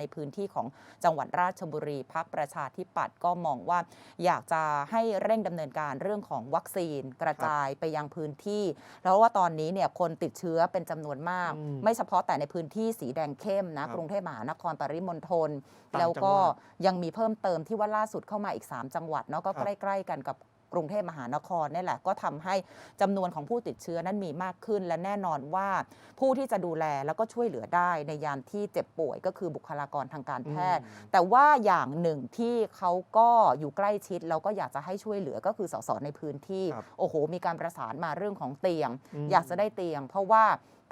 ในพื้นที่ของจังหวัดราชบุรีพักประชาธิปัตย์ก็มองว่า อยากจะให้เร่งดำเนินการเรื่องของวัคซีนกระจายไปยังพื้นที่ แล้วว่าตอนนี้เนี่ยคนติดเชื้อเป็นจำนวนมากอืมไม่เฉพาะแต่ในพื้นที่สีแดงเข้มนะครับกรุงเทพมหานครปริมณฑลต่างแล้วก็จังหวัดยังมีเพิ่มเติมที่ว่าล่าสุดเข้ามาอีก 3 จังหวัดเนาะก็ครับใกล้ ๆ กันกับ กรุงเทพมหานครนี่แหละก็ทำให้จำนวนของผู้ติดเชื้อนั้นมีมากขึ้น และแน่นอนว่าผู้ที่จะดูแลแล้วก็ช่วยเหลือได้ในยามที่เจ็บป่วยก็คือบุคลากรทางการแพทย์อืมแต่ว่าอย่างหนึ่งที่เขาก็อยู่ใกล้ชิดแล้วก็อยากจะให้ช่วยเหลือก็คือสสในพื้นที่ครับโอ้โห มีการประสานมาเรื่องของเตียงอืมอยากจะได้เตียง เพราะว่า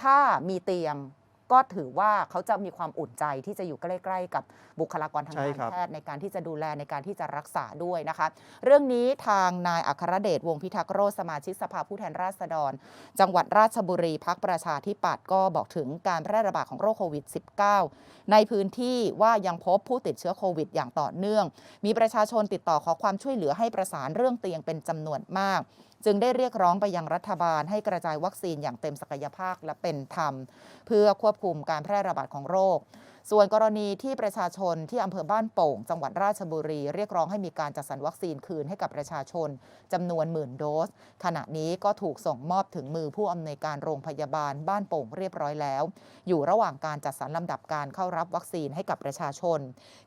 ถ้ามีเตียง ก็ถือว่าเขาจะมีความอุ่นใจที่จะอยู่ใกล้ ๆ กับบุคลากรทางใช่การครับแพทย์ในการที่จะดูแลในการที่จะรักษาด้วยนะคะ เรื่องนี้ทางนายอัครเดชวงศ์พิทักษ์โรจน์สมาชิกสภาผู้แทนราษฎร จังหวัดราชบุรีพักประชาธิปัตย์ก็บอกถึงการแพร่ระบาดของโรคโควิด -19 ในพื้นที่ว่ายังพบผู้ติดเชื้อโควิด อย่างต่อเนื่อง มีประชาชนติดต่อขอความช่วยเหลือให้ประสานเรื่องเตียงเป็นจำนวนมาก จึงได้เรียกร้องไปยังรัฐบาลให้กระจายวัคซีนอย่างเต็มศักยภาพและเป็นธรรม เพื่อควบคุมการแพร่ระบาดของโรค ส่วนกรณีที่ประชาชนที่อำเภอบ้านโป่ง จังหวัดราชบุรี เรียกร้องให้มีการจัดสรรวัคซีนคืนให้กับประชาชนจำนวนหมื่นโดส ขณะนี้ก็ถูกส่งมอบถึงมือผู้อำนวยการโรงพยาบาลบ้านโป่งเรียบร้อยแล้ว อยู่ระหว่างการจัดสรรลำดับการเข้ารับวัคซีนให้กับประชาชน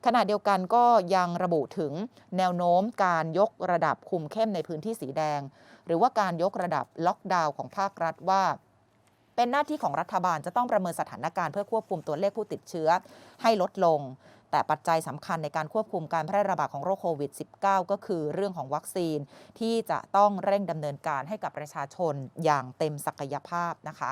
ขณะเดียวกันก็ยังระบุถึงแนวโน้มการยกระดับคุมเข้มในพื้นที่สีแดง หรือว่าการยกระดับล็อกดาวน์ของภาครัฐว่า เป็นหน้าที่ของรัฐบาลจะต้องประเมินสถานการณ์เพื่อควบคุมตัวเลขผู้ติดเชื้อให้ลดลง แต่ปัจจัยสำคัญในการควบคุมการแพร่ระบาดของโรคโควิด -19 ก็คือเรื่องของวัคซีนที่จะต้องเร่งดำเนินการให้กับประชาชนอย่างเต็มศักยภาพนะคะ